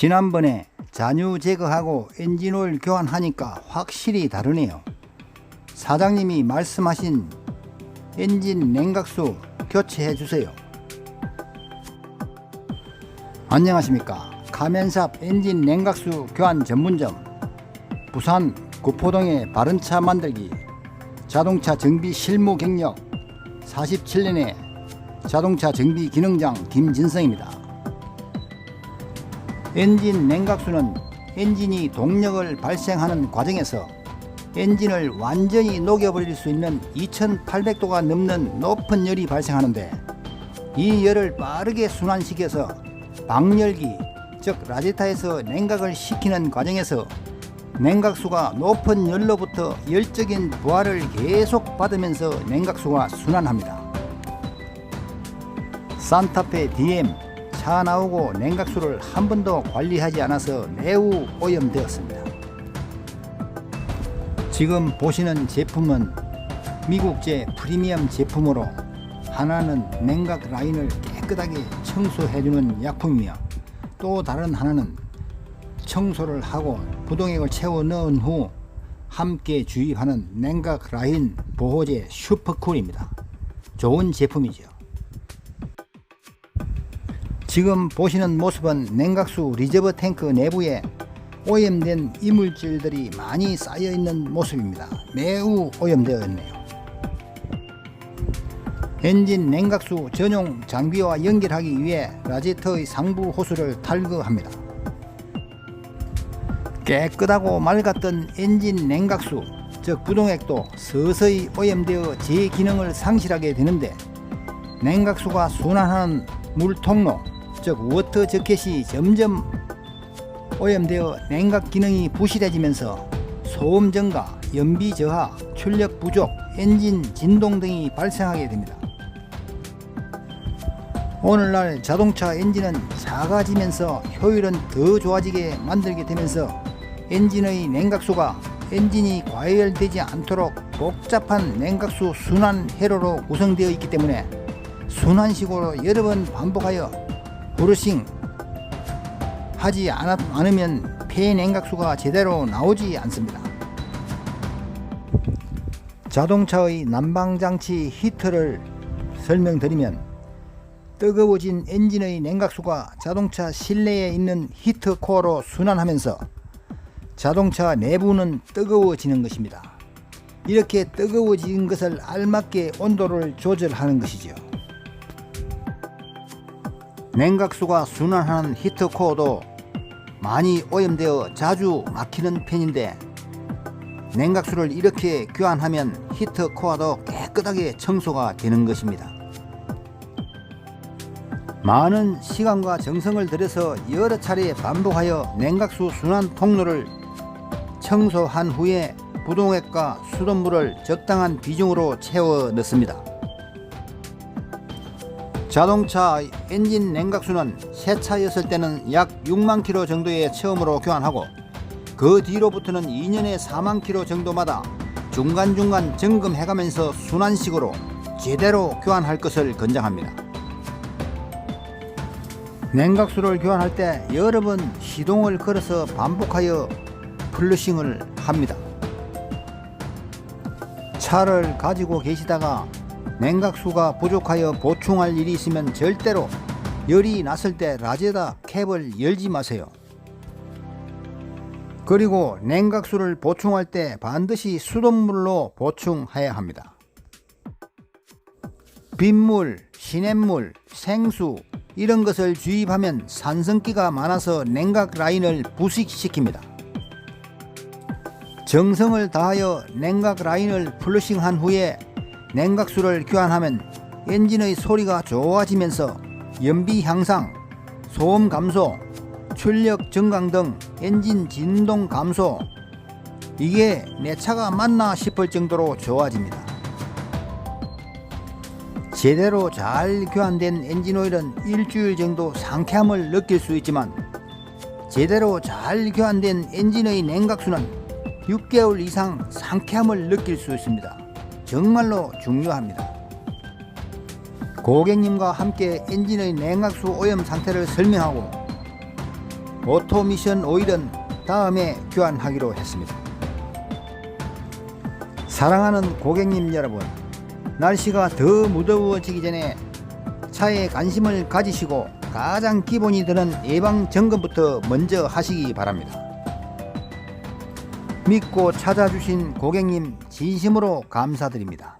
지난번에 잔유 제거하고 엔진오일 교환하니까 확실히 다르네요. 사장님이 말씀하신 엔진 냉각수 교체해 주세요. 안녕하십니까. 가면삽 엔진 냉각수 교환 전문점 부산 구포동의 바른차 만들기 자동차 정비 실무 경력 47년의 자동차 정비 기능장 김진성입니다. 엔진 냉각수는 엔진이 동력을 발생하는 과정에서 엔진을 완전히 녹여버릴 수 있는 2800도가 넘는 높은 열이 발생하는데 이 열을 빠르게 순환시켜서 방열기 즉 라제타에서 냉각을 시키는 과정에서 냉각수가 높은 열로부터 열적인 부하를 계속 받으면서 냉각수가 순환합니다. 산타페 DM 차 나오고 냉각수를 한 번도 관리하지 않아서 매우 오염되었습니다. 지금 보시는 제품은 미국제 프리미엄 제품으로 하나는 냉각 라인을 깨끗하게 청소해주는 약품이며 또 다른 하나는 청소를 하고 부동액을 채워 넣은 후 함께 주입하는 냉각 라인 보호제 슈퍼쿨입니다. 좋은 제품이죠. 지금 보시는 모습은 냉각수 리저버 탱크 내부에 오염된 이물질들이 많이 쌓여 있는 모습입니다. 매우 오염되어 있네요. 엔진 냉각수 전용 장비와 연결하기 위해 라제터의 상부 호스를 탈거합니다. 깨끗하고 맑았던 엔진 냉각수, 즉 부동액도 서서히 오염되어 제 기능을 상실하게 되는데 냉각수가 순환하는 물 통로, 즉 워터 저켓이 점점 오염되어 냉각 기능이 부실해지면서 소음 증가, 연비 저하, 출력 부족, 엔진 진동 등이 발생하게 됩니다. 오늘날 자동차 엔진은 작아지면서 효율은 더 좋아지게 만들게 되면서 엔진의 냉각수가 엔진이 과열되지 않도록 복잡한 냉각수 순환 회로로 구성되어 있기 때문에 순환식으로 여러 번 반복하여 브러싱 하지 않으면 폐 냉각수가 제대로 나오지 않습니다. 자동차의 난방장치 히터를 설명드리면 뜨거워진 엔진의 냉각수가 자동차 실내에 있는 히터 코어로 순환하면서 자동차 내부는 뜨거워지는 것입니다. 이렇게 뜨거워진 것을 알맞게 온도를 조절하는 것이죠. 냉각수가 순환하는 히터 코어도 많이 오염되어 자주 막히는 편인데 냉각수를 이렇게 교환하면 히터 코어도 깨끗하게 청소가 되는 것입니다. 많은 시간과 정성을 들여서 여러 차례 반복하여 냉각수 순환 통로를 청소한 후에 부동액과 수돗물을 적당한 비중으로 채워 넣습니다. 자동차 엔진 냉각수는 새 차였을 때는 약 6만 킬로 정도의 처음으로 교환하고 그 뒤로부터는 2년에 4만 킬로 정도마다 중간중간 점검해가면서 순환식으로 제대로 교환할 것을 권장합니다. 냉각수를 교환할 때 여러 번 시동을 걸어서 반복하여 플러싱을 합니다. 차를 가지고 계시다가 냉각수가 부족하여 보충할 일이 있으면 절대로 열이 났을 때 라제다 캡을 열지 마세요. 그리고 냉각수를 보충할 때 반드시 수돗물로 보충해야 합니다. 빗물, 시냇물, 생수 이런 것을 주입하면 산성기가 많아서 냉각 라인을 부식시킵니다. 정성을 다하여 냉각 라인을 플러싱한 후에 냉각수를 교환하면 엔진의 소리가 좋아지면서 연비 향상, 소음 감소, 출력 증강 등 엔진 진동 감소 이게 내 차가 맞나 싶을 정도로 좋아집니다. 제대로 잘 교환된 엔진 오일은 일주일 정도 상쾌함을 느낄 수 있지만 제대로 잘 교환된 엔진의 냉각수는 6개월 이상 상쾌함을 느낄 수 있습니다. 정말로 중요합니다. 고객님과 함께 엔진의 냉각수 오염 상태를 설명하고 오토미션 오일은 다음에 교환하기로 했습니다. 사랑하는 고객님 여러분, 날씨가 더 무더워지기 전에 차에 관심을 가지시고 가장 기본이 되는 예방 점검부터 먼저 하시기 바랍니다. 믿고 찾아주신 고객님 진심으로 감사드립니다.